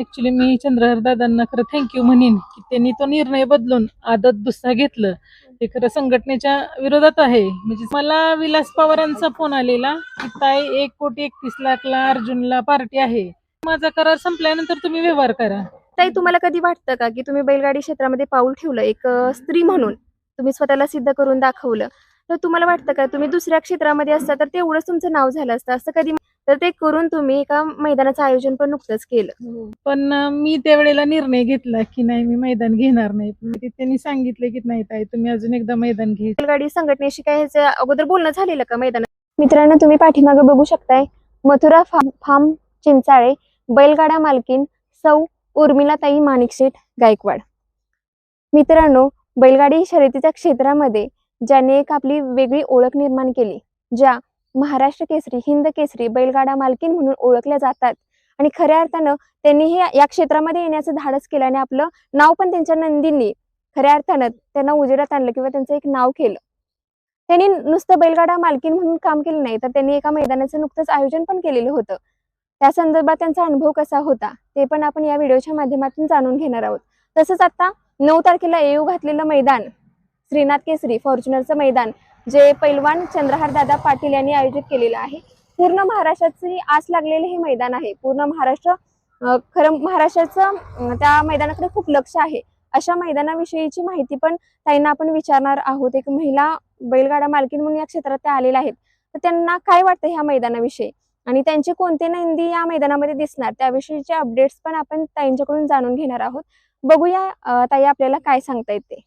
Actually मी चंद्रहर दादांना खरं thank you म्हणेन की त्यांनी तो निर्णय बदलून आदत दुसरा घेतलं. ते खरं संघटनेच्या विरोधात आहे. म्हणजे मला विलास पवारांचा फोन आलेला की ताई एक कोटी एकतीस लाखला अर्जुनला पार्टी आहे. माझा करार संपल्यानंतर तुम्ही व्यवहार करा. ताई तुम्हाला कधी वाटतं का की तुम्ही बैलगाडी क्षेत्रामध्ये पाऊल ठेवलं एक स्त्री म्हणून तुम्ही स्वतःला सिद्ध करून दाखवलं? तर तुम्हाला वाटतं का तुम्ही दुसऱ्या क्षेत्रामध्ये असता तर तेवढंच तुमचं नाव झालं असतं? असं कधी तर ते करून तुम्ही एका मैदानाचं आयोजन पण नुकतंच केलं. पण अं, मी त्यावेळेला निर्णय घेतला की नाही मी मैदान घेणार नाही. पण त्यांनी सांगितलं की नाही ताई तुम्ही अजून एकदा मैदान घे. बैलगाडी संघटनेशी काय अगोदर बोलणं झालेलं का मैदानात मित्रांनो तुम्ही पाठीमागे बघू शकताय मथुरा फार्म फार्म चिंचाळे बैलगाडा मालकीन सौ उर्मिलाताई माणिकशेठ गायकवाड. मित्रांनो बैलगाडी शर्यतीच्या क्षेत्रामध्ये ज्याने एक आपली वेगळी ओळख निर्माण केली ज्या महाराष्ट्र केसरी हिंद केसरी बैलगाडा मालकीन म्हणून ओळखल्या जातात. आणि खऱ्या अर्थानं त्यांनी हे या क्षेत्रामध्ये येण्याचं धाडस केलं आणि आपलं नाव पण त्यांच्या नंदींनी खऱ्या अर्थानं त्यांना उजेडात आणलं किंवा त्यांचं एक नाव केलं. त्यांनी नुसतं बैलगाडा मालकीन म्हणून काम केलं नाही तर त्यांनी एका मैदानाचं नुकतंच आयोजन पण केलेलं होतं. त्या संदर्भात त्यांचा अनुभव कसा होता ते पण आपण या व्हिडिओच्या माध्यमातून जाणून घेणार आहोत. तसंच आता नऊ तारखेला येऊ घातलेलं मैदान श्रीनाथ केसरी फॉर्च्युनरचं मैदान जे पैलवान चंद्रहार दादा पाटील यांनी आयोजित केलेलं आहे. पूर्ण महाराष्ट्राची आस लागलेले हे मैदान आहे. पूर्ण महाराष्ट्र खरं महाराष्ट्राचं त्या मैदानाकडे खूप लक्ष आहे. अशा मैदानाविषयीची माहिती पण ताईंना आपण विचारणार आहोत. एक महिला बैलगाडा मालकीन म्हणून या क्षेत्रात त्या आलेल्या आहेत. तर त्यांना काय वाटतं ह्या मैदानाविषयी? आणि त्यांचे कोणते नंदी या मैदानामध्ये दिसणार? त्याविषयीचे अपडेट्स पण आपण ताईंच्याकडून जाणून घेणार आहोत. बघूया ताई आपल्याला काय सांगता येते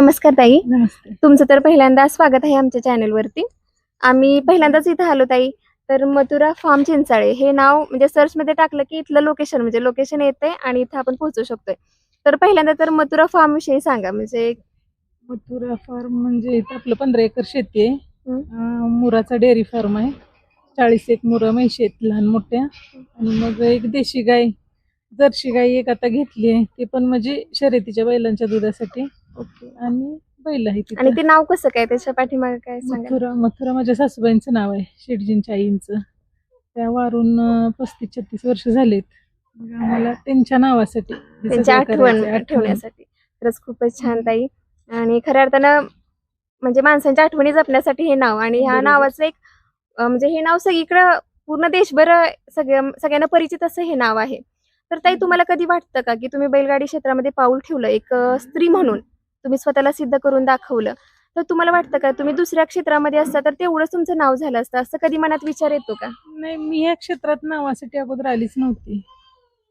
नमस्कार ताई. नमस्ते. तुमचं तर पहिल्यांदा स्वागत आहे आमच्या चॅनलवरती आम्ही पहिल्यांदाच इथं आलो ताई. तर मथुरा फार्म चिंचाळे हे नाव म्हणजे सर्च मध्ये टाकलं की इथलं लोकेशन म्हणजे लोकेशन येते आणि इथं आपण पोहोचू शकतोय. तर पहिल्यांदा तर मथुरा फार्म विषयी सांगा. म्हणजे मथुरा फार्म म्हणजे इथं आपलं पंधरा एकर शेती आहे. अं, मुराचा डेअरी फार्म आहे. चाळीस एक मुरं म्हैशी आहेत लहान मोठ्या. आणि मग एक देशी गाय जर्शी गाय एक आता घेतली आहे. ते पण म्हणजे शर्यतीच्या बैलांच्या दुधासाठी. ओके. आणि बैल आहे तिथं. आणि ते नाव कसं काय? त्याच्या पाठीमागे काय सांगा मथुरा मथुरा माझ्या सासूबाईंचं नाव आहे शेटजींच्या आईंचं. त्या वारून अं, पस्तीस छत्तीस वर्ष झालेत. मग आम्हाला त्यांच्या नावासाठी हे त्यांची सगळं आठवण करायचंय, ठेवण्यासाठी खरंच खूपच छान ताई. आणि खऱ्या अर्थानं म्हणजे माणसांच्या आठवणी जपण्यासाठी हे नाव आणि ह्या बरोबर. नावाचं एक अं, म्हणजे हे नाव सगळीकडं पूर्ण देशभर सगळ्या सगळ्यांना परिचित असं हे नाव आहे. तर ताई तुम्हाला कधी वाटतं का की तुम्ही बैलगाडी क्षेत्रामध्ये पाऊल ठेवलं एक अं, स्त्री म्हणून? तुम्ही स्वतःला सिद्ध करून दाखवलं तर तुम्हाला वाटतं का तुम्ही दुसऱ्या क्षेत्रामध्ये असता तर तेवढंच तुमचं नाव झालं असतं? असं कधी मनात विचार येतो का? नाही मी या क्षेत्रात नावासाठी अगोदर आलीच नव्हती.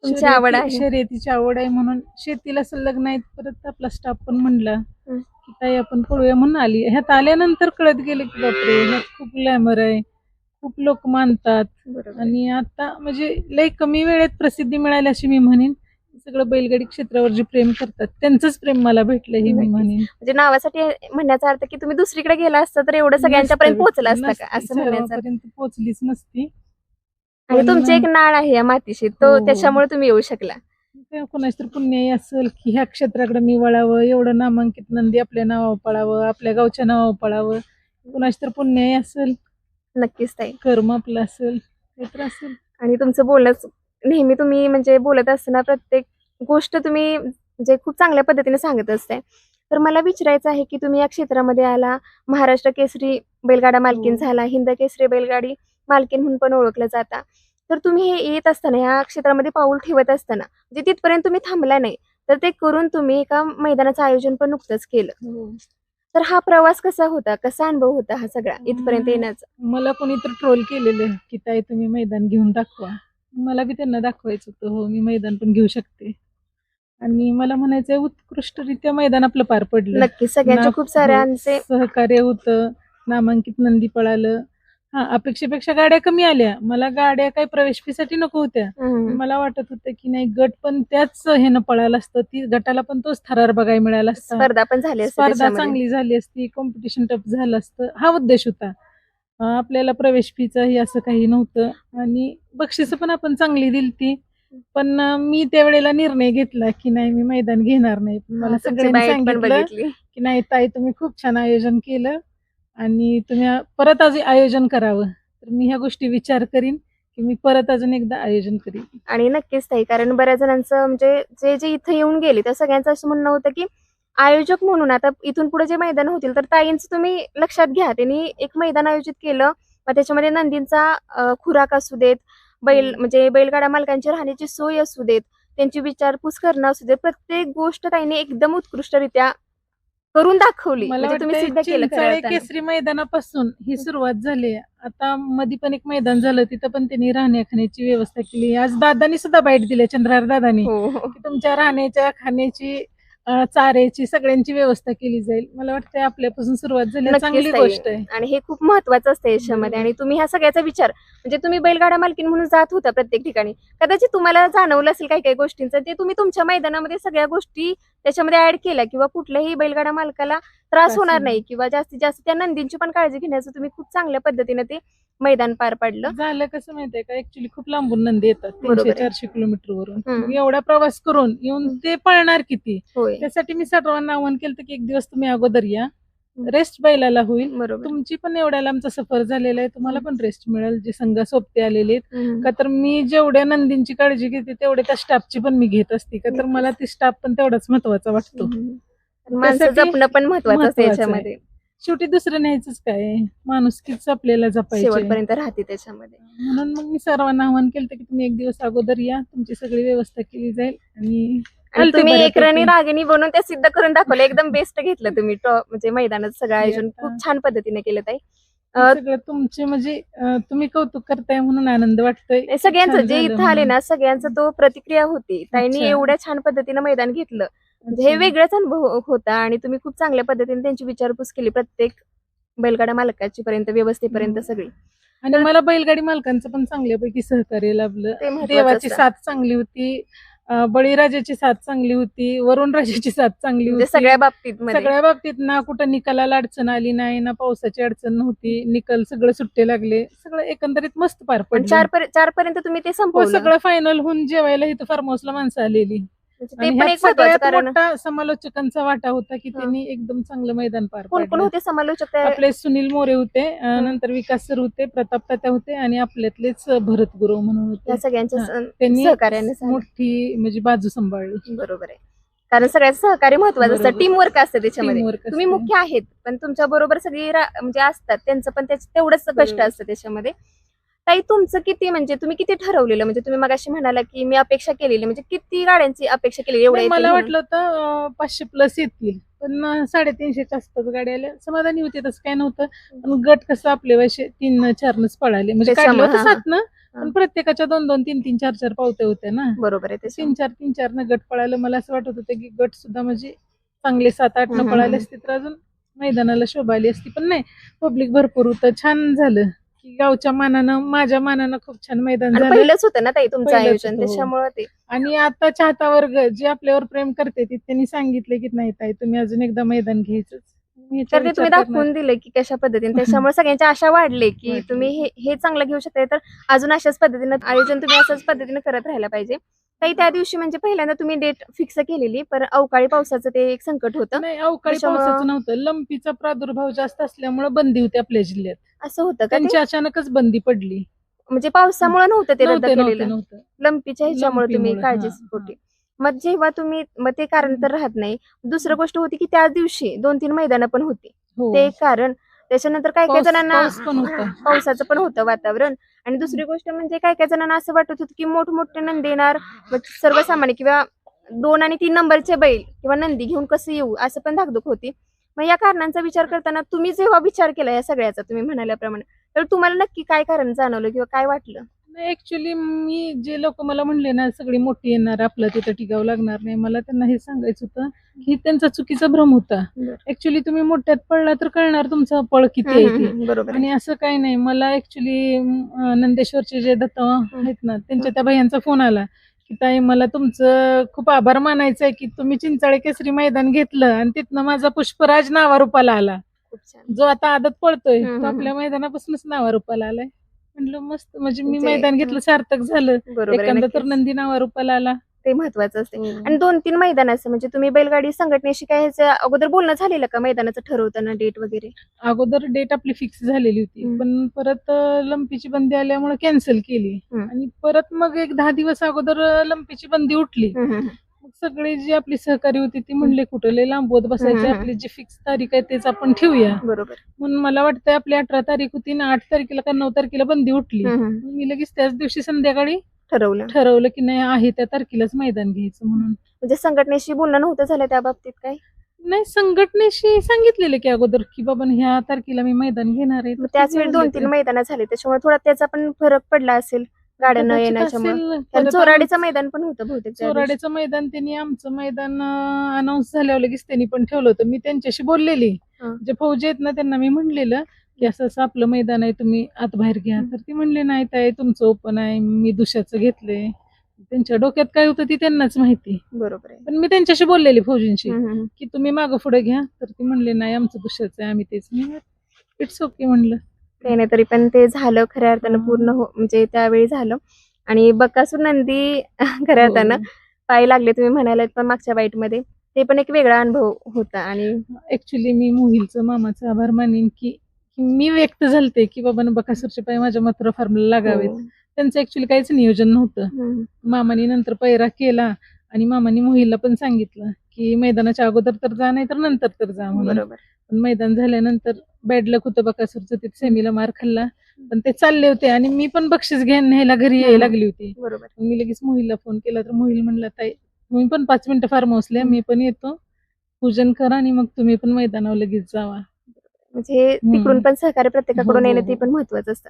तुमची आवड आहे. शर्यतीची आवड आहे म्हणून शेतीला संलग्न आहेत परत आपला स्टाफ पण म्हणला. की ताई आपण पळूया म्हणून आली. ह्यात आल्यानंतर कळत गेलं की बापरे ह्यात खूप ग्लॅमर आहे खूप लोक मानतात. आणि आता म्हणजे लय कमी वेळेत प्रसिद्धी मिळाली अशी मी म्हणेन. सगळं बैलगाडी क्षेत्रावर जे प्रेम करतात त्यांचंच प्रेम मला भेटलं हे मी. म्हणेन. म्हणजे नावासाठी म्हणण्याचा अर्थ की तुम्ही दुसरीकडे गेला असता तर एवढं सगळ्यांच्या पर्यंत पोहोचलं असतं का? असं म्हणण्याचा अर्थ. पर्यंत पोहोचलीच नसती. आणि तुमची एक नाळ आहे या मातीशी तो हो. त्याच्यामुळे तुम्ही येऊ शकला. कोणाच तर पुण्याही असेल की ह्या क्षेत्राकडे मी वळावं एवढं नामांकित नंदी आपल्या नावावर पळावं आपल्या गावच्या नावावर पळावं. कुणाच तर पुण्याही असेल. नक्कीच ताई. कर्म आपलं असेल ते तर असेल. आणि तुमचं बोलणंच नेहमी तुम्ही म्हणजे बोलत असताना प्रत्येक गोष्ट तुम्ही म्हणजे खूप चांगल्या पद्धतीने सांगत असताय तर मला विचारायचं आहे की तुम्ही या क्षेत्रामध्ये आला महाराष्ट्र केसरी बैलगाडा मालकीन हो. झाला हिंद केसरी बैलगाडी मालकीन म्हणून पण ओळखलं जाता. तर तुम्ही हे येत असताना या क्षेत्रामध्ये पाऊल ठेवत असताना म्हणजे तिथपर्यंत तुम्ही थांबला नाही तर ते करून तुम्ही एका मैदानाचं आयोजन पण नुकतंच केलं. तर हा प्रवास कसा होता? कसा अनुभव होता हा सगळा इथपर्यंत. येण्याचा? मला कोणी तर ट्रोल केलेलं की ताई तुम्ही मैदान घेऊन दाखवा. मला बी त्यांना दाखवायचं होतं हो मी मैदान पण घेऊ शकते. आणि मला म्हणायचंय उत्कृष्टरित्या मैदान आपलं पार पडलं. नक्की सगळ्यांचे खूप साऱ्यांचे सहकार्य होतं नामांकित नंदी पळालं. हा अपेक्षेपेक्षा गाड्या कमी आल्या. मला गाड्या काही प्रवेश फीसाठी नको होत्या. मला वाटत होतं की नाही गट पण त्याच ह्यानं पळायला असतं ती गटाला पण तोच थरार बघायला मिळाला असता. स्पर्धा पण झाली असते स्पर्धा. चांगली झाली असती कॉम्पिटिशन टफ झालं असतं. हा उद्देश होता. आपल्याला प्रवेश फीचं हे असं काही नव्हतं. आणि बक्षिसं पण आपण चांगली दिली ती पण मी त्यावेळेला निर्णय घेतला की नाही मी मैदान घेणार नाही. पण मला सगळ्यांनी सांगितलं की नाही ताई तुम्ही खूप छान आयोजन केलं. आणि तुम्ही परत अजून आयोजन करावं. तर मी ह्या गोष्टी विचार करीन की मी परत अजून एकदा आयोजन करीन. आणि नक्कीच ताई कारण बऱ्याच जणांचं म्हणजे जे जे इथं येऊन गेले त्या सगळ्यांचं असं म्हणणं होतं की आयोजक म्हणून आता इथून पुढे जे मैदान होतील तर ताईंचं तुम्ही लक्षात घ्या. त्यांनी एक मैदान आयोजित केलं. मग त्याच्यामध्ये नंदींचा खुराक असू देत बैल. म्हणजे बैलगाडा मालकांची राहण्याची सोय असू देत त्यांची विचारपूस करणं असू देत प्रत्येक गोष्ट ताईने एकदम उत्कृष्टरित्या करून दाखवली. म्हणजे तुम्ही सिद्ध केलं. केसरी मैदानापासून ही सुरुवात झाली. आता मध्ये पण एक मैदान झालं तिथं पण त्यांनी राहण्या खाण्याची व्यवस्था केली. आज दादानी सुद्धा बाईट दिली चंद्रहार दादानी. हो हो. की तुमच्या राहण्याच्या खाण्याची चाऱ्याची सगळ्यांची व्यवस्था केली जाईल. मला वाटतं आपल्यापासून सुरुवात झाली. चांगली. गोष्ट आहे. आणि हे खूप महत्वाचं असतं याच्यामध्ये. आणि तुम्ही ह्या सगळ्याचा विचार म्हणजे तुम्ही बैलगाडा मालकीन म्हणून जात होता प्रत्येक ठिकाणी. कदाचित तुम्हाला जाणवलं असेल काही काही गोष्टींचं. ते तुम्ही तुमच्या मैदानामध्ये सगळ्या गोष्टी त्याच्यामध्ये ऍड केल्या किंवा कुठल्याही बैलगाडा मालकाला त्रास होणार नाही किंवा जास्तीत जास्त त्या नंदींची पण काळजी घेण्याचं तुम्ही खूप चांगल्या पद्धतीने ते मैदान पार पाडलं. झालं कसं माहितीये का? ऍक्च्युली खूप लांबून नंदी येतात. तीनशे. चारशे किलोमीटर वरून. एवढा प्रवास करून येऊन ते पळणार किती? त्यासाठी मी सर्वांना आव्हान केलं की एक दिवस तुम्ही अगोदर या. रेस्ट बैलाला होईल. तुमची पण एवढ्या लांबचा सफर झालेला आहे तुम्हाला पण रेस्ट मिळेल. जे संघ सोबते आलेले. का तर मी जेवढ्या नंदींची काळजी घेते तेवढे त्या स्टाफची पण मी घेत असते. का तर मला ती स्टाफ पण तेवढाच महत्त्वाचा वाटतो. माणसं त्यासाठी जपणं पण महत्वाचं असतं महत्वाचं आहे. याच्यामध्ये. शेवटी दुसरं न्यायचंच काय? माणुसकीच आपल्याला जपायचे. शेवटपर्यंत राहते त्याच्यामध्ये. म्हणून मग मी सर्वांना आव्हान केलं की तुम्ही एक दिवस अगोदर या तुमची सगळी व्यवस्था केली जाईल आणि तुम्ही एक बऱ्यापैकी. रणी रागिनी बनवून ते सिद्ध करून दाखवलं. एकदम बेस्ट घेतलं तुम्ही. टॉप म्हणजे मैदानात सगळं आयोजन खूप छान पद्धतीने केलं ताई. अं, सगळं तुमचे म्हणजे अं, तुम्ही कौतुक करताय म्हणून आनंद वाटतोय. सगळ्यांचं छान जे झालं इथं आले म्हणून. ना सगळ्यांचं तो प्रतिक्रिया होती. ताईंनी अच्छा. एवढ्या छान पद्धतीने मैदान घेतलं. म्हणजे हे. वेगळाच अनुभव होता आणि तुम्ही खूप चांगल्या पद्धतीने त्यांची विचारपूस केली. प्रत्येक बैलगाडा मालकाची पर्यंत व्यवस्थेपर्यंत. सगळी. आणि मला बैलगाडी मालकांचं पण चांगल्यापैकी सहकार्य लाभलं. देवाची. साथ चांगली होती. बळीराजाची साथ चांगली होती. वरुण राजाची साथ चांगली म्हणजे होती. सगळ्या बाबतीत सगळ्या बाबतीत ना कुठं निकालाला अडचण आली नाही ना पावसाची अडचण नव्हती. निकाल सगळं सुट्टे लागले. सगळं एकंदरीत मस्त पार पडलं. चार पर्य- चार पर्यंत तुम्ही ते संपवलं. सगळं फायनल होऊन जेवायला इथं फार्म हाऊसला माणसं आलेली. ते पण एक कारण समालोचकांचा वाटा होता की. त्यांनी एकदम चांगलं मैदान पार कोण होते समालोचक आपले सुनील मोरे होते. नंतर विकास सर होते प्रताप तात्या होते आणि आपल्यातलेच भरत गुरव म्हणून होते सगळ्यांच्या त्यांनी. मोठी म्हणजे बाजू सांभाळली बरोबर आहे कारण सगळ्यात सहकार्य महत्वाचं असतं. टीम वर्क असतं त्याच्यामध्ये तुम्ही. मुख्य आहेत पण तुमच्या बरोबर सगळी म्हणजे असतात त्यांचं पण त्याच तेवढंच कष्ट. असतं त्याच्यामध्ये ताई तुमचं किती म्हणजे तुम्ही किती ठरवलेलं? म्हणजे तुम्ही मगाशी म्हणाला की मी अपेक्षा केलेली म्हणजे किती गाड्यांची अपेक्षा केलेली? एवढ्या नाही, येतील मला म्हणून? वाटलं होतं अं, पाचशे प्लस येतील. पण अं, साडेतीनशेच्या आसपास गाड्या आल्या. समाधानी होते तसं काय नव्हतं. पण गट कसं आपले वैसे तीन चारनच पळाले. म्हणजे काढलं होतं हा, सात ना पण हा. प्रत्येकाच्या दोन दोन तीन तीन चार चार पावते होत्या ना. बरोबर आहे तीन चार तीन चार न गट पळायला मला असं वाटत होतं की गट सुद्धा म्हणजे चांगले सात आठ हम्म, न पळाले हम्म. असते तर अजून मैदानाला शोभा आली असती. पण नाही पब्लिक भरपूर होतं. छान झालं. की गावच्या मानानं माझ्या मानानं खूप छान मैदान आणि झालं. पहिलंच होतं ना ताई तुमचं पहिलंच आयोजन होतं, हो. त्याच्यामुळे ते. आणि आता चाहता वर्ग जे आपल्यावर प्रेम करते ते त्यांनी सांगितले की नाही ताई तुम्ही अजून एकदा मैदान घ्यायचंच. ह्याच्यावर तर ते तुम्ही. दाखवून दिले की कशा पद्धतीने. त्याच्यामुळे सगळ्यांच्या आशा वाढले की. तुम्ही हे हे चांगलं घेऊ शकताय. तर अजून अशाच पद्धतीनं आयोजन तुम्ही अशाच पद्धतीने करत राहायला पाहिजे. ताई त्या दिवशी म्हणजे पहिल्यांदा तुम्ही डेट फिक्स केलेली पण अवकाळी पावसाचं ते एक संकट होतं. अवकाळी पावसाचं नव्हतं. लंपीचा प्रादुर्भाव जास्त असल्यामुळे बंदी होती आपल्या जिल्ह्यात. असं होतं? त्यांची अचानकच बंदी पडली. म्हणजे पावसामुळे नव्हतं ते रद्द केलेलं. नव्हते. लंपीच्या ह्याच्यामुळे तुम्ही काळजी हा, पोटी मग जेव्हा तुम्ही मग ते कारण तर राहत नाही. दुसरं गोष्ट होती की त्या दिवशी दोन तीन मैदानं पण होती. हो. ते एक कारण त्याच्यानंतर काही काही जणांना. पावसाचं पण होतं वातावरण. आणि दुसरी गोष्ट म्हणजे काही काही जणांना असं वाटत होतं की मोठमोठे नंदी येणार सर्वसामान्य किंवा दोन आणि तीन नंबरचे बैल किंवा नंदी घेऊन कसं येऊ असं पण धाकधूक होती. मग या कारणांचा विचार करताना तुम्ही जेव्हा विचार केला या सगळ्याचा तुम्ही म्हणाल्याप्रमाणे तर तुम्हाला नक्की काय कारण जाणवलं किंवा काय वाटलं? ऍक्च्युली मी जे लोक मला म्हणले ना सगळी मोठी येणार आपलं तिथं टिकावं लागणार नाही मला त्यांना हे सांगायचं होतं की त्यांचा चुकीचा भ्रम होता. ऍक्च्युली तुम्ही मोठ्यात पडला तर कळणार तुमचा पळ किती आहे. आणि असं काही नाही मला ऍक्च्युली नंदेश्वरचे जे दत्त आहेत ना त्यांच्या त्या भैयांचा फोन आला की ताई मला तुमचं खूप आभार मानायचं आहे की तुम्ही चिंचाळे केसरी मैदान घेतलं आणि तिथनं माझा पुष्पराज नावारूपाला आला. जो आता आदत पळतोय तो. आपल्या मैदानापासूनच नावारूपाला आलाय. म्हणलं मस्त. म्हणजे मी म्हणजे, मैदान घेतलं सार्थक झालं. बरोबर आहे एखादा तर नक्कीच. नंदी नावारूपाला आला. ते महत्वाचं असते. आणि दोन तीन मैदानाचं म्हणजे तुम्ही बैलगाडी संघटनेशी काय अगोदर बोलणं झालेलं का मैदानाचं ठरवताना डेट वगैरे? अगोदर डेट आपली फिक्स झालेली होती. हम्म. पण परत अं, लंपीची बंदी आल्यामुळे कॅन्सल केली. हम्म. आणि परत मग एक दहा दिवस अगोदर अं, लंपीची बंदी उठली. हम्म, हम्म, मग सगळे जी आपली सहकारी होती ती म्हणले कुठं लय लांबवत बसायचे. आपली जी फिक्स तारीख आहे तेच आपण ठेवूया. बरोबर. म्हणून मला वाटतं आपली अठरा तारीख होती ना आठ तारखेला का नऊ तारखेला बंदी उठली. मी लगेच त्याच दिवशी संध्याकाळी ठरवलं. ठरवलं की नाही आहे त्या तारखेलाच मैदान घ्यायचं म्हणून. म्हणजे संघटनेशी बोलणं नव्हतं झालं त्या बाबतीत काय नाही संघटनेशी सांगितलेलं की अगोदर की बाबा ह्या तारखेला मी मैदान घेणार आहे. त्याच वेळी दोन तीन मैदान झाले त्याच्यामुळे थोडा त्याचा पण फरक पडला असेल. गाड्या न कारण चोराडीचं मैदान पण होतं बहुतेक. चोराड्याचं मैदान त्यांनी आमचं मैदान अनाऊन्स झाल्यावर लगेच त्यांनी पण ठेवलं होतं. मी त्यांच्याशी बोललेली. जे फौजी आहेत ना त्यांना मी म्हणलेलं की असं असं आपलं मैदान आहे तुम्ही आत बाहेर घ्या. तर ती म्हणले नाही ताई तुमचं ओपन आहे. मी दुसऱ्याचं घेतलंय. त्यांच्या डोक्यात काय होतं ती त्यांनाच माहिती. बरोबर आहे. पण मी त्यांच्याशी बोललेली फौजींशी. की तुम्ही मागं पुढे घ्या. तर ती म्हणले नाही आमचं दुसऱ्याचं आहे आम्ही तेच इट्स ओके म्हणलं. काही नाही तरी पण ते झालं खऱ्या अर्थानं. पूर्ण हो म्हणजे त्यावेळी झालं आणि बकासूर नंदी खऱ्या अर्थानं हो. पाय लागले तुम्ही म्हणायला पण मागच्या बाईटमध्ये ते पण एक वेगळा अनुभव होता आणि ऍक्च्युली मी मोहिलचं मामाचं आभार मानेन की मी व्यक्त झालते की बाबा बकासूरचे पाय माझ्या मात्र फार्मला लागावेत हो. त्यांचं ऍक्च्युली काहीच नियोजन नव्हतं. मामाने नंतर पैरा केला आणि मामाने मोहिलला पण सांगितलं की मैदानाच्या अगोदर तर जा नाही तर नंतर तर जा म्हणून. बरोबर. पण मैदान झाल्यानंतर बॅड लक होतं बकासूरचं ते सेमीला मार खाल्ला. पण ते चालले होते आणि मी पण बक्षीस घ्यायला न्यायला घरी यायला लागली होती. बरोबर. मी लगेच मोहिलला फोन केला तर मोहिल म्हणला ताई मी पण पाच मिनिटं फार्म हाऊसला आहे, मी पण येतो. पूजन करा आणि मग तुम्ही पण मैदानावर लगेच जावा. म्हणजे हे तिकडून पण सहकार्य प्रत्येकाकडून हो, हो, येणं ते हो. पण महत्वाचं असतं.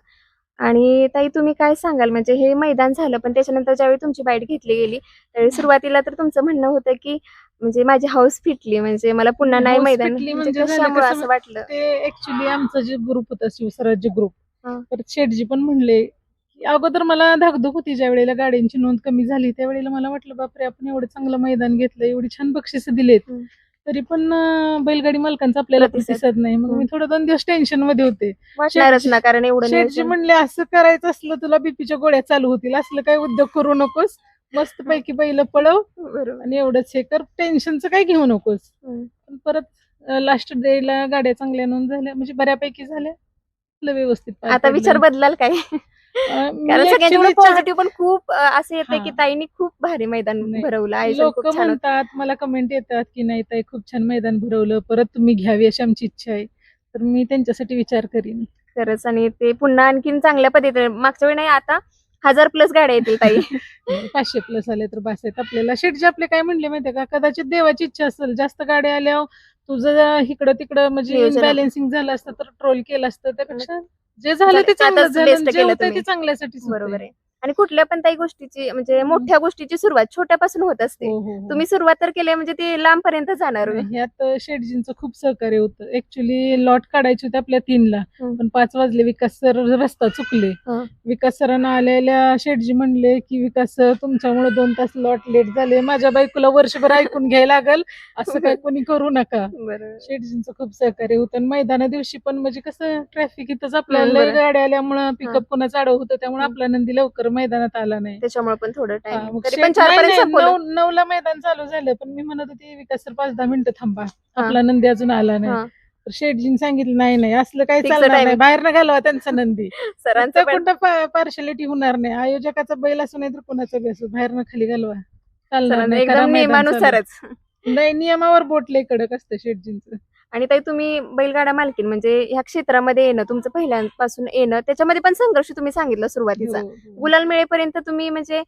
आणि ताई तुम्ही काय सांगाल? म्हणजे हे मैदान झालं पण त्याच्यानंतर ज्यावेळी तुमची बाईट घेतली गेली त्यावेळी सुरुवातीला तर तुमचं म्हणणं होतं की म्हणजे माझी हाऊस फिटली म्हणजे मला पुन्हा नाही मैदान म्हणजे म्हणजे कशामुळे असं वाटलं ते ऍक्च्युली आमचा जे ग्रुप होता शिवसराज्य ग्रुप. तर शेठजी पण म्हणले अगोदर मला धाकधूक होती ज्या वेळेला गाड्यांची नोंद कमी झाली त्यावेळेला मला वाटलं बापरे आपण एवढं चांगलं मैदान घेतलं एवढी छान बक्षिस दिलेत. तरी पण बैलगाडी मालकांचा आपल्याला प्रतिसाद. प्रतिसाद नाही मग मी थोडं दोन दिवस टेन्शनमध्ये होते कारण शेठजी. म्हणले असं करायचं असलं तुला बीपीच्या गोळ्या चालू होतील असलं काही उद्योग करू नकोस मस्त पैकी बैल पळव बरोबर. आणि एवढंच हे कर. टेन्शनचं काही घेऊ नकोस. पण परत लास्ट डे ला गाड्या चांगल्या नोंद झाल्या. म्हणजे बऱ्यापैकी झाल्या. आपलं व्यवस्थित पार आता पडलं. विचार बदलाल काय? अं, मी कारण actually सगळ्यांच्याकडून चार- पॉझिटिव्ह पण खूप अं, असं येतं की हा. ताईंनी खूप भारी मैदान नाही. भरवलं. आयोजन लोक खूप छान होतं. म्हणतात मला कमेंट येतात की नाही ताई खूप छान मैदान भरवलं. परत तुम्ही घ्यावी अशी आमची इच्छा आहे. तर मी त्यांच्यासाठी विचार करीन. खरंच. आणि ते पुन्हा आणखीन चांगल्या पद्धतीने मागच्या वेळी नाही आता हजार प्लस गाड्या येतील ताई पाचशे प्लस आले तर बास आहेत आपल्याला शेटचे आपले काय म्हणले माहितीये का कदाचित देवाची इच्छा असेल जास्त गाड्या आल्यावर तुझं इकडं तिकडं म्हणजे नियोजन. बॅलेन्सिंग झालं असतं तर ट्रोल केलं असतं त्यापेक्षा जे झालं ते चांगलं झालं जे केलं ते तुम्ही. चांगल्यासाठीच. बरोबर आहे आणि कुठल्या पण काही गोष्टीची म्हणजे मोठ्या गोष्टीची सुरुवात छोट्यापासून होत असते. हो, हो, हो. तुम्ही सुरुवात तर केली म्हणजे ती लांबपर्यंत जाणार ह्यात शेटजींचं खूप सहकार्य होतं. ऍक्च्युली लॉट काढायचे होते आपल्या तीनला. पण पाच वाजले. विकास सर रस्ता चुकले. विकास सरांना आलेल्या शेटजी म्हणले की विकास सर तुमच्यामुळे दोन तास लॉट लेट झाले. माझ्या बायकोला वर्षभर ऐकून घ्यायला लागल. असं काही कोणी करू नका. शेटजींचं खूप सहकार्य होतं. आणि मैदाना दिवशी पण म्हणजे कसं ट्रॅफिक इथंच आपल्याला. गाड्या आल्यामुळं पिकअप कोणाचं आडव होतं. त्यामुळे हम्म. आपला नंदी लवकर मैदानात आला नाही. त्याच्यामुळे पण थोडं हा, टाइम मग तरी शेट- पण चार नाही, पर्यंत नाही, संपवलं. नऊ नऊला मैदान चालू झालं पण मी म्हणत होते विकास सर पाच दहा मिनिटं थांबा. आपला नंदी अजून आला नाही. तर शेठजीने सांगितलं नाही नाही असलं काही Fix चालणार timing. नाही. बाहेर न घालवा त्यांचा नंदी. सरांचं पण कुठं पार्शलिटी होणार नाही. आयोजकाचा बैल असू नाही तर कोणाचा बी असू बाहेर न खाली घालवा. चालणार नाही करा एकदम मैदान चालू. नियमानुसारच नाही नियमावर बोट लय कडक असतं शेठजींचं. आणि ताई तुम्ही बैलगाडा मालकीन म्हणजे ह्या क्षेत्रामध्ये येणं तुमचं पहिल्यापासून येणं त्याच्यामध्ये पण संघर्ष तुम्ही सांगितलं सुरुवातीचा. हो, हो. गुलाल मिळेपर्यंत तुम्ही म्हणजे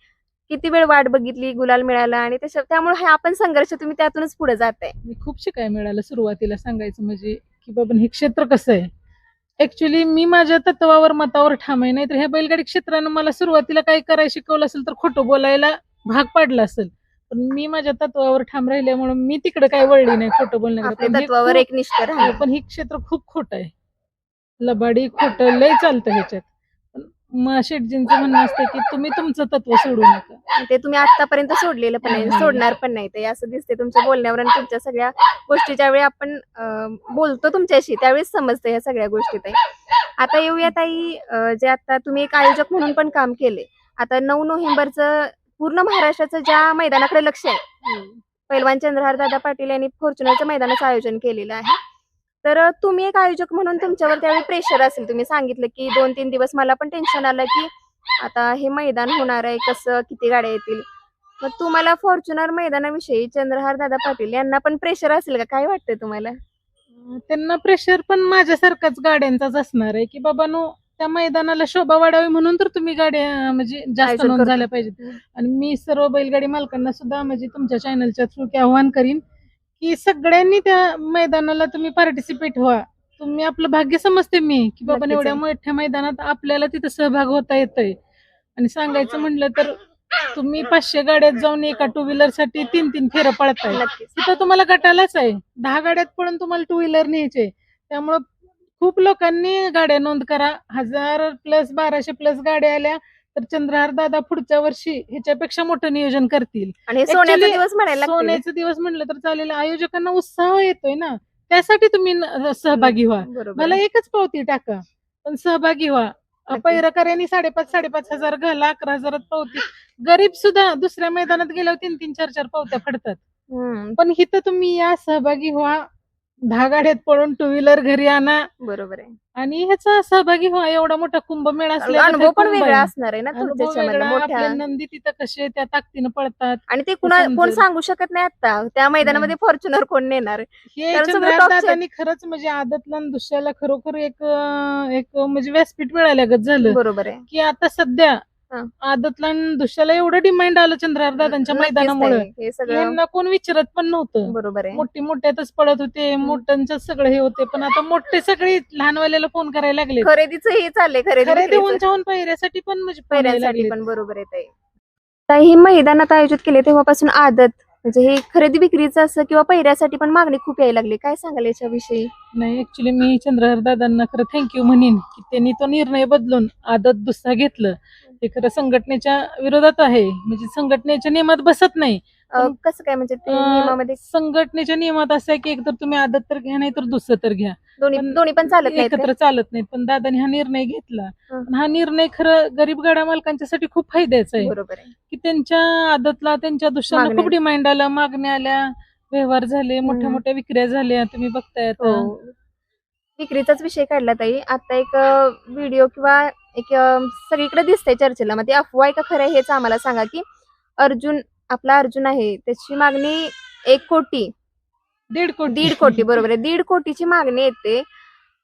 किती वेळ वाट बघितली गुलाल मिळाला आणि त्याच्या त्यामुळे हा आपण संघर्ष तुम्ही त्यातूनच पुढे जात आहे मी खूप शिकाय मिळालं सुरुवातीला सांगायचं म्हणजे की बाबा हे क्षेत्र कसं आहे? ऍक्च्युली मी माझ्या तत्वावर मतावर ठाम आहे. नाहीतर ह्या बैलगाडी क्षेत्रानं मला सुरुवातीला काही करायला शिकवलं असेल तर खोटं बोलायला भाग पाडला असेल. पण मी माझ्या तत्वावर ठाम राहिल्यामुळे मी तिकडे काही वळली नाही खोटं बोलण्याकडे आपल्या तत्वावर निष्ठ हो, पण हे क्षेत्र खूप खोट आहे. लबाडी खोटं लय चालतं ह्याच्यात. पण शेटजींचं म्हणणं असतं की तुम्ही तुमचं तत्व सोडू नका. ते तुम्ही आतापर्यंत सोडलेलं पण नाही नाही. सोडणार पण नाही. ते असं दिसते तुमच्या बोलण्यावर आणि तुमच्या सगळ्या गोष्टी ज्यावेळी आपण अं, बोलतो तुमच्याशी त्यावेळेस समजतं ह्या सगळ्या गोष्टी ताई. आता येऊया ताई अं, जे आता तुम्ही एक आयोजक म्हणून पण काम केले आता नऊ नोव्हेंबरचं पूर्ण महाराष्ट्राचं ज्या मैदानाकडे लक्ष आहे पैलवान चंद्रहार दादा पाटील यांनी फॉर्च्युनरचं मैदानाचं आयोजन केलेलं आहे. तर तुम्ही एक आयोजक म्हणून तुमच्यावर त्यावेळी प्रेशर असेल. तुम्ही सांगितलं की दोन तीन दिवस मला पण टेन्शन आलं की आता हे मैदान होणार आहे कसं किती गाड्या येतील? मग तुम्हाला फॉर्च्युनर मैदानाविषयी चंद्रहार दादा पाटील यांना पण प्रेशर असेल का? काय वाटतंय तुम्हाला? त्यांना प्रेशर पण माझ्यासारखाच गाड्यांचाच असणार आहे की बाबा नो त्या मैदानाला शोभा वाढावी म्हणून तर तुम्ही गाड्या म्हणजे जास्त नोंद. झाल्या पाहिजेत. आणि मी सर्व बैलगाडी मालकांना सुद्धा म्हणजे तुमच्या चॅनलच्या थ्रू आव्हान करीन की सगळ्यांनी त्या मैदानाला तुम्ही पार्टिसिपेट व्हा. तुम्ही आपलं भाग्य समजते मी की बाबा एवढ्या. मोठ्या मैदानात आपल्याला तिथं सहभाग होता येतोय. आणि सांगायचं म्हणलं तर तुम्ही पाचशे गाड्यात जाऊन एका टू व्हीलरसाठी तीन तीन फेरं पळताय. तिथं तुम्हाला गटालाच आहे. दहा गाड्यात पळून तुम्हाला टू व्हीलर न्यायचे त्यामुळं खूप लोकांनी गाड्या नोंद करा. हजार प्लस बाराशे प्लस गाड्या आल्या तर चंद्रहार दादा पुढच्या वर्षी ह्याच्यापेक्षा मोठं नियोजन करतील. आणि सोन्याचा Actually, दिवस म्हणायला लागतील. सोन्याचे दिवस म्हणलं तर चालेल. आयोजकांना उत्साह येतोय ना. त्यासाठी तुम्ही न- सहभागी व्हा. बरोबर. मला एकच पावती टाका. पण सहभागी व्हा. नक्की. पैरकऱ्यांनी साडेपाच साडेपाच हजार घाला अकरा हजारात पावती. गरीब सुद्धा दुसऱ्या मैदानात गेल्यावर तीन तीन चार चार पावत्या फडतात. हम्म, पण इथं तुम्ही या सहभागी व्हा. दहा गाड्यात पळून टू व्हीलर घरी आणा बरोबर आहे आणि ह्याचा सहभागी व्हा एवढा मोठा कुंभमेळा असल्याचा अनुभव ते पण वेगळा. असणार आहे ना तुमच्यामध्ये वेगळा, मोठ्या नंदी तिथं कसे त्या ताकदीनं पळतात आणि ते कुणा कोण समजेल. सांगू शकत नाही आता त्या मैदानामध्ये फॉर्च्युनर कोण नेणार हे कारण सगळे. दादांनी खरंच म्हणजे आदतला आणि दुसऱ्याला खरोखर एक अं, एक म्हणजे व्यासपीठ मिळाल्यागत झालं बरोबर आहे की आता सध्या. आदतला आणि दुसऱ्याला एवढं डिमांड आलं चंद्रहार दादांच्या नक्कीच मैदानामुळे. हे सगळं यांना कोण विचारत पण नव्हतं. बरोबर आहे. मोठी मोठ्यातच पळत होते मोठ्यांचं सगळं हे होते पण आता मोठे सगळे लहानवाल्याला फोन करायला लागले खरेदीच हे चाललंय खरेदी खरेदी विक्रीचं. उंचावून पहिऱ्यासाठी पण म्हणजे phone यायला. पण बरोबर आहे ताई. ताई, हे मैदानात आयोजित केले तेव्हापासून आदत म्हणजे हे खरेदी विक्रीचं असं किंवा पैऱ्यासाठी पण मागणी खूप यायला लागली. काय सांगाल याच्याविषयी? नाही ऍक्च्युली मी चंद्रहार दादांना खरं थँक्यू म्हणेन की त्यांनी तो निर्णय बदलून आदत दुसरा घेतलं. ते खरं संघटनेच्या विरोधात आहे. म्हणजे संघटनेच्या नियमात बसत नाही. अं, कसं काय? म्हणजे ते अं, नियमामध्ये संघटनेच्या नियमात असं आहे की एकतर तुम्ही आदत तर घ्या नाही तर दुसरं तर घ्या. दोन्ही पण दोन्ही पण चालत नाहीत एकत्र चालत नाहीत. पण दादानी हा निर्णय घेतला. हं. पण हा निर्णय खरं गरीब गाड्या मालकांच्यासाठी खूप फायद्याचा? आहे. बरोबर आहे. की त्यांच्या आदतला त्यांच्या मागण्या. खूप डिमांड आलं मागण्या आल्या. व्यवहार झाले. मोठ्या हम्म. मोठ्या विक्र्या झाल्या. तुम्ही बघताय आता. हो. विक्रीचाच विषय काढला ताई. आता एक व्हिडिओ किंवा एक सगळीकडे दिसतंय चर्चेला. मग ती अफवा आहे का खरं आहे हेच आम्हाला सांगा की अर्जुन आपला अर्जुन आहे. त्याची मागणी एक कोटी. दीड कोटी. दीड कोटी बरोबर आहे. दीड कोटीची मागणी येते.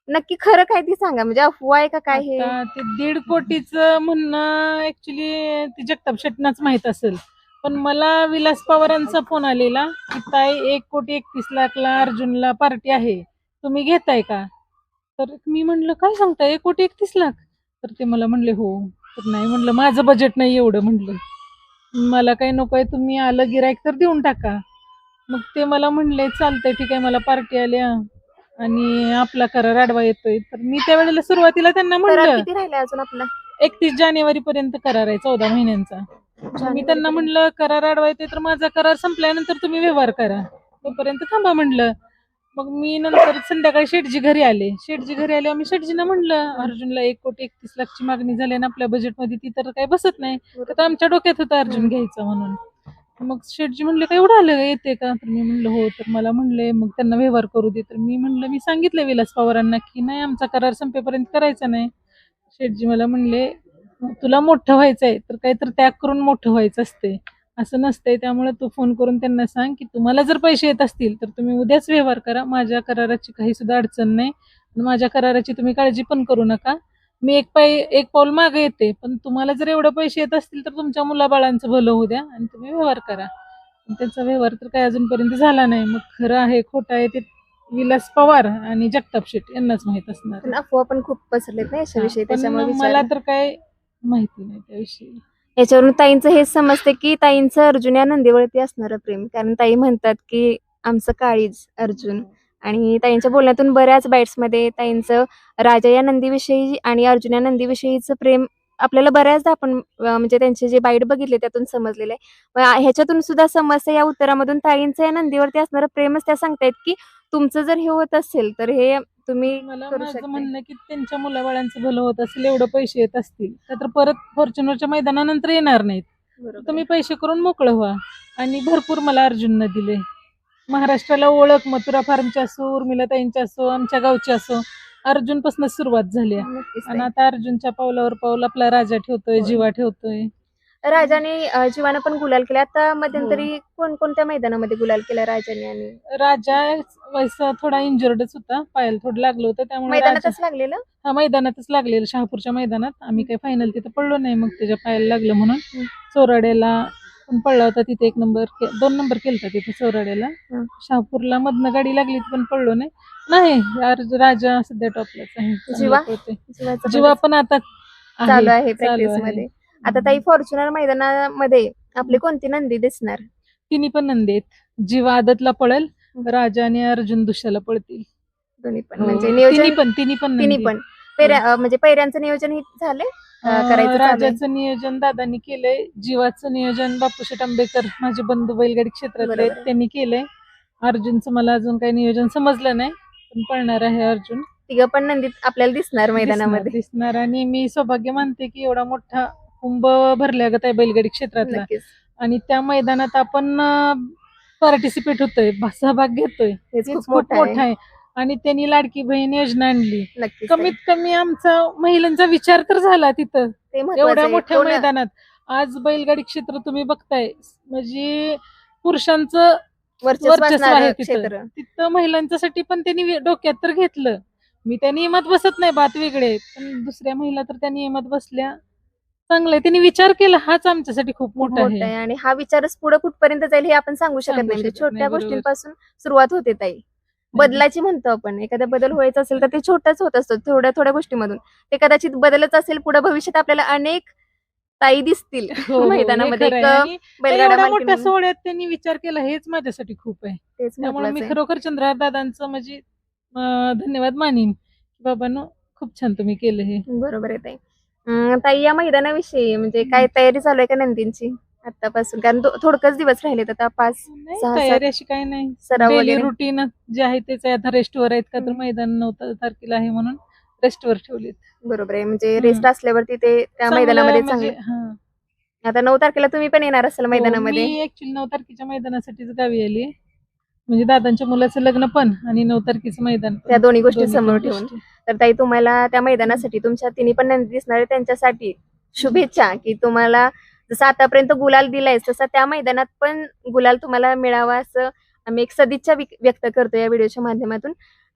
नक्की खरं काय ती सांगा. म्हणजे अफवा आहे का काय हे? आता ते दीड कोटीच म्हणणं ऍक्च्युली ती जगताप शेट्टीनाच माहीत असेल. पण मला विलास पवारांचा फोन आलेला की ताई एक कोटी एकतीस लाखला अर्जुनला पार्टी आहे. तुम्ही घेताय का? तर मी म्हणलं काय सांगताय? एक कोटी एकतीस लाख. तर ते मला म्हणले हो. तर नाही म्हणलं माझं बजेट नाही एवढं म्हणलं. मला काही नकोय तुम्ही आलं गिरायक तर देऊन टाका. मग ते मला म्हणले चालतंय ठीक आहे मला पार्टी आल्या आणि आपला करार आडवा येतोय. तर मी त्यावेळेला सुरुवातीला त्यांना करार म्हणलं किती अजून आपला? एकतीस जानेवारी पर्यंत करार आहे चौदा महिन्यांचा. मी त्यांना म्हणलं करार अडवाय ते तर माझा करार संपल्यानंतर तुम्ही व्यवहार करा. तोपर्यंत थांबा म्हणलं मग मी नंतर संध्याकाळी शेठजी घरी आले. शेठजी घरी आले आम्ही शेठजीना म्हणलं अर्जुनला एक कोटी एकतीस लाखची मागणी झाली आणि आपल्या बजेटमध्ये ती तर काही बसत नाही. तर आमच्या डोक्यात होतं अर्जुन घ्यायचं म्हणून. मग शेठजी म्हणले का एवढं आलं येते का? तर मी म्हणलं हो. तर मला म्हणले मग त्यांना व्यवहार करू दे. तर मी म्हणलं मी सांगितलं विलास पवारांना की नाही आमचा करार संपेपर्यंत करायचा नाही. शेठजी मला म्हणले तुला मोठं व्हायचंय तर काहीतरी त्याग करून मोठं व्हायचं असते असं नसतंय त्यामुळे तू फोन करून त्यांना सांग की तुम्हाला जर पैसे येत असतील तर तुम्ही उद्याच व्यवहार करा. माझ्या कराराची काही सुद्धा अडचण नाही. आणि माझ्या कराराची तुम्ही काळजी पण करू नका. मी एक पाय एक पाऊल मागे येते पण तुम्हाला जर एवढे पैसे येत असतील तर तुमच्या मुलाबाळांचं भलं होऊ द्या आणि तुम्ही व्यवहार करा. त्याचा व्यवहार तर काही अजूनपर्यंत झाला नाही. मग खरं आहे खोटं आहे ते विलास पवार आणि जगताप शेट यांनाच माहीत असणार. अफवा पण खूप पसरलेत ना याच्याविषयी पण त्याच्यामुळे मला. तर काय माहिती नाही त्याविषयी. याच्यावरून ताईंचं हेच समजते की ताईंचं अर्जुन या नंदीवरती असणारं प्रेम. कारण ताई म्हणतात की आमचं काळीज अर्जुन. आणि ताईंच्या बोलण्यातून बऱ्याच बाईट्समध्ये ताईंचं राजा या नंदीविषयी आणि अर्जुन या नंदीविषयीचं प्रेम आपल्याला बऱ्याचदा आपण म्हणजे त्यांचे जे बाईट बघितले त्यातून समजलेले ह्याच्यातून सुद्धा समजते या उत्तरामधून ताईंचं या नंदीवरती असणारं प्रेमच त्या सांगतायत की तुमचं जर हे होत असेल तर हे तुम्ही मला करू माझं शकते. म्हणणं की त्यांच्या मुलाबाळांचं भलं होत असेल एवढं पैसे येत असतील का तर परत फॉर्च्युनरच्या मैदानानंतर येणार नाहीत बरोबर तुम्ही पैसे करून मोकळं व्हा आणि भरपूर मला अर्जुननं दिले महाराष्ट्राला ओळख मथुरा फार्मची असो उर्मिलाताईंची असो आमच्या गावची असो अर्जुनपासून सुरुवात झाली आहे. नक्कीच आणि ताई. आता अर्जुनच्या पावलावर पाऊल आपला राजा ठेवतोय होय. जीवा ठेवतोय राजाने जीवानं पण गुलाल केला आता मध्यंतरी हो. कोणकोणत्या मैदानामध्ये गुलाल केला राजाने आणि राजा वैसा थोडा इंजर्डच होता पायाला थोडं लागलं होतं त्यामुळे राजा मैदानातच लागलेलं हा मैदानातच लागलेलं शहापूरच्या मैदानात आम्ही काही फायनल तिथं पडलो नाही मग त्याच्या पायाला लागलं म्हणून. चोराड्याला पण पडला होता तिथे एक नंबर के- दोन नंबर केलता तिथे चोराड्याला. शहापूरला मधनं गाडी लागली ती पण पडलो नाही नाही राजा सध्या टॉपलाच आहे चांगलं जीवा? पळतोय. जीवाचं जीवा पण पण आता चालू आहे चालू प्रॅक्टिस आहे. मध्ये आता ताई फॉर्च्युनर मैदानामध्ये आपली कोणती नंदी दिसणार? तिन्ही पण नंदी आहेत. जीवा आदतला पळेल. राजा आणि अर्जुन दुसऱ्याला पळतील. दोन्ही पण. हो. म्हणजे तिन्ही नियोजन पण तिन्ही पण तिन्ही नंदी. पण. पेऱ्या अं, म्हणजे पैऱ्यांचं नियोजन हे अं, अं, करायचं चालू आहे. राजाचं नियोजन दादांनी केलंय. जीवाचं नियोजन बापूशेठ आंबेकर माझे बंधू बैलगाडी क्षेत्रातले आहेत, आहे. त्यांनी केलंय. अर्जुनचं मला अजून काही नियोजन समजलं नाही पण पळणार आहे अर्जुन. तिघं पण नंदी आपल्याला दिसणार मैदानामध्ये. दिसणार दिसणार. आणि मी सौभाग्य मानते की एवढा मोठा कुंभ भरल्यागत आहे बैलगाडी क्षेत्रातला. नक्कीच. आणि त्या मैदानात आपण पार्टिसिपेट होतोय सहभाग घेतोय. हेच खूप मोठं मोठं आहे. आणि त्यांनी लाडकी बहीण योजना आणली. नक्कीच कमीत कमी आमचा महिलांचा विचार तर झाला तिथं. ते महत्वाचं एवढ्या आहे. मोठ्या कोण- मैदानात. आज बैलगाडी क्षेत्र तुम्ही बघताय. म्हणजे पुरुषांचं वर्चस्व वर्चस्व असणारं आहे तिथं. क्षेत्र. तिथं महिलांच्यासाठी पण त्यांनी वि- डोक्यात तर घेतलं. मी त्या नियमात बसत नाही बात वेगळे पण दुसऱ्या महिला तर त्या नियमात बसल्या. चांगलंय त्यांनी विचार केला हाच आमच्यासाठी खूप मोठा मोठं आहे आहे आणि हा विचारच पुढे कुठपर्यंत जाईल हे आपण सांगू शकत सांगू नाही. म्हणजे शकत नाही, छोट्या बरोबर. गोष्टींपासून सुरुवात होते ताई. बदलाची म्हणतो आपण. एखादा बदल व्हायचा असेल तर ते छोटाच होत असतो थोड्या थोड्या गोष्टीमधून. ते कदाचित बदलच असेल पुढे भविष्यात आपल्याला अनेक ताई दिसतील हो, हो, हे मैदानामध्ये खरं एक आहे. आणि बैलगाडा एवढ्या मालकीण मोठ्या सोहळ्यात त्यांनी विचार केला हेच माझ्यासाठी खूप आहे. तेच त्यामुळे महत्वाचं मी आहे. खरोखर चंद्रहार दादांचं म्हणजे अं, धन्यवाद मानीन. बाबांनो खूप छान तुम्ही केलं हे. बरोबर आहे ताई. अं, ताई या मैदानाविषयी म्हणजे काय तयारी चालू आहे का नंदींची आतापासून? कारण थो- थोडकच दिवस राहिलेत आता पाच नाही, सहा- तयारी अशी काही नाही. सराव डेली वगैरे. रुटीन जे आहे तेच आहे. आता रेस्टवर आहेत का तर हम्म. मैदान नऊ ता- तारखेला आहे म्हणून रेस्टवर ठेवलेत. बरोबर आहे. म्हणजे हम्म. रेस्ट असल्यावरती ते त्या चांगलं मैदानामध्ये म्हणजे, चांगलं हां. आता नऊ तारखेला तुम्ही पण येणार असाल हो, मैदानामध्ये? मी ऍक्च्युली नऊ तारखेच्या मैदानासाठीच गावी आली म्हणजे दादांच्या मुलाचं लग्न पण आणि नऊ तारखेचं मैदान पण. त्या दोन्ही गोष्टी दोन्ही पण समोर ठेवून गोष्टी. तर ताई तुम्हाला त्या मैदानासाठी तुमच्या तिन्ही पण नंदी दिसणारे त्यांच्यासाठी शुभेच्छा की तुम्हाला जसं आतापर्यंत गुलाल दिलाय तसं त्या मैदानात पण गुलाल तुम्हाला मिळावा असं आम्ही एक सदिच्छा विक- व्यक्त करतो या व्हिडिओच्या माध्यमातून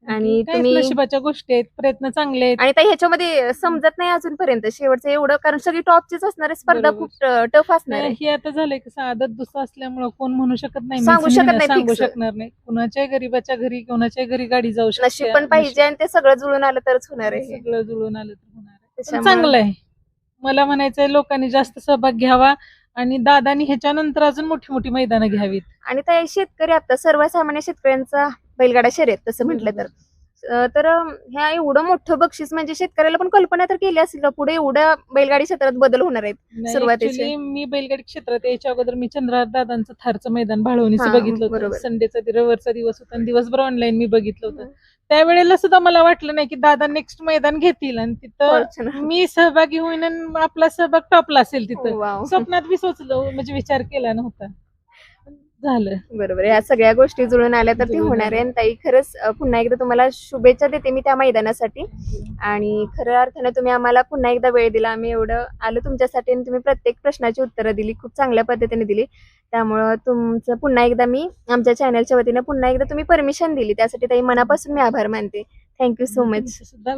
आणि काहीच तुम्ही नशिबाच्या गोष्टी आहेत प्रयत्न चांगले आहेत. आणि ताई ह्याच्यामध्ये समजत नाही अजूनपर्यंत शेवटचं एवढं कारण सगळी टॉपचीच असणारे स्पर्धा बरोबर. खूप टफ असणार आहे. नाही, हे आता झालंय कसं आदत दुसरं असल्यामुळं कोण म्हणू शकत नाही सांगू शकत नाही सांगू fix. शकणार नाही. कुणाच्या गरीबाच्या घरी कोणाच्या घरी गाडी जाऊ शकते. नशीब पण पाहिजे आणि ते सगळं जुळून आलं तरच होणार आहे. हे. सगळं जुळून आलं तर होणार आहे. पण त्याच्यामुळं- चांगलं आहे. मला म्हणायचंय लोकांनी जास्त सहभाग घ्यावा आणि दादानी ह्याच्यानंतर अजून मोठी मोठी मैदानं घ्यावीत. आणि त्या शेतकरी आता सर्वसामान्य शेतकऱ्यांचा बैलगाडा शर्यत तसं म्हटलं तर तर ह्या एवढं मोठं बक्षीस म्हणजे शेतकऱ्याला पण कल्पना तर केली असेल का पुढे एवढ्या बैलगाडी क्षेत्रात बदल होणार आहेत सुरुवातीचे. मी बैलगाडी क्षेत्रात यायच्या अगोदर मी चंद्रहार दादांचं थारचं मैदान भाळवणीचं हा, बघितलं. होतं संडेचा रविवारचा दिवस होता आणि दिवसभर ऑनलाईन मी बघितलं होतं त्यावेळेला सुद्धा मला वाटलं नाही की दादा नेक्स्ट मैदान घेतील आणि तिथं. मी सहभागी होईन आणि आपला सहभाग टॉपला असेल तिथं Wow. स्वप्नात बी सोचलो म्हणजे विचार केला नव्हता झालं बरोबर. ह्या सगळ्या गोष्टी जुळून आल्या तर ते होणार आहे. आणि ताई खरंच पुन्हा एकदा तुम्हाला शुभेच्छा देते मी त्या मैदानासाठी. आणि खऱ्या अर्थाने तुम्ही आम्हाला पुन्हा एकदा वेळ दिला. आम्ही एवढं आलो तुमच्यासाठी आणि तुम्ही प्रत्येक प्रश्नाची उत्तरं दिली. खूप चांगल्या पद्धतीने दिली. त्यामुळं तुमचं पुन्हा एकदा मी आमच्या चॅनलच्या वतीने पुन्हा एकदा तुम्ही परमिशन दिली. त्यासाठी ताई मनापासून मी आभार मानते. थँक्यू सो मच सुद्धा